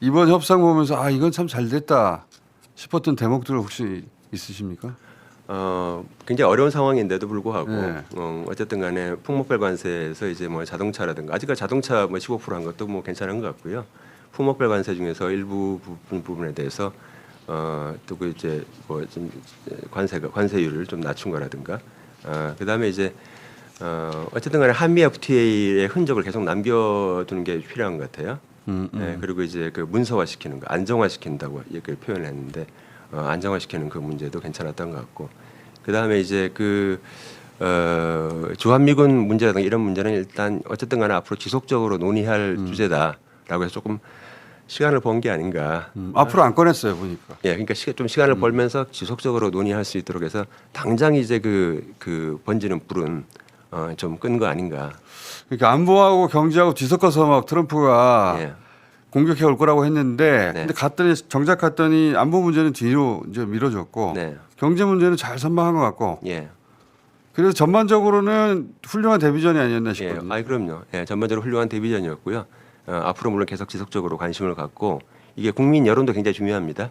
이번 협상 보면서 아 이건 참 잘 됐다 싶었던 대목들 혹시 있으십니까? 어, 굉장히 어려운 상황인데도 불구하고 네. 어, 어쨌든 간에 품목별 관세에서 이제 뭐 자동차라든가 아직까지 자동차 뭐 15%한 것도 뭐 괜찮은 것 같고요. 품목별 관세 중에서 일부 부분 부분에 대해서 어, 또그 이제 뭐좀 관세가 관세율을 좀 낮춘 거라든가 어, 그다음에 이제 어, 어쨌든 간에 한미 FTA의 흔적을 계속 남겨두는 게 필요한 것 같아요. 음, 음. 네, 그리고 이제 그 문서화시키는 거, 안정화시킨다고 이렇게 표현을 했는데 어, 안정화시키는 그 문제도 괜찮았던 것 같고 그 다음에 이제 그 어, 주한미군 문제라든가 이런 문제는 일단 어쨌든 간에 앞으로 지속적으로 논의할 주제다라고 해서 조금 시간을 번 게 아닌가. 음, 앞으로 안 꺼냈어요 보니까. 예, 그러니까 시, 좀 시간을 벌면서 지속적으로 논의할 수 있도록 해서 당장 이제 그, 그 번지는 불은 어, 좀 끈 거 아닌가. 그러니까 안보하고 경제하고 뒤섞어서 막 트럼프가 예. 공격해 올 거라고 했는데 네. 근데 갔더니 정작 갔더니 안보 문제는 뒤로 이제 밀어줬고 네. 경제 문제는 잘 선방한 것 같고 예. 그래서 전반적으로는 훌륭한 데뷔전이 아니었나 예, 싶거든요. 아이 그럼요. 예, 전반적으로 훌륭한 데뷔전이었고요. 어, 앞으로 물론 계속 지속적으로 관심을 갖고 이게 국민 여론도 굉장히 중요합니다.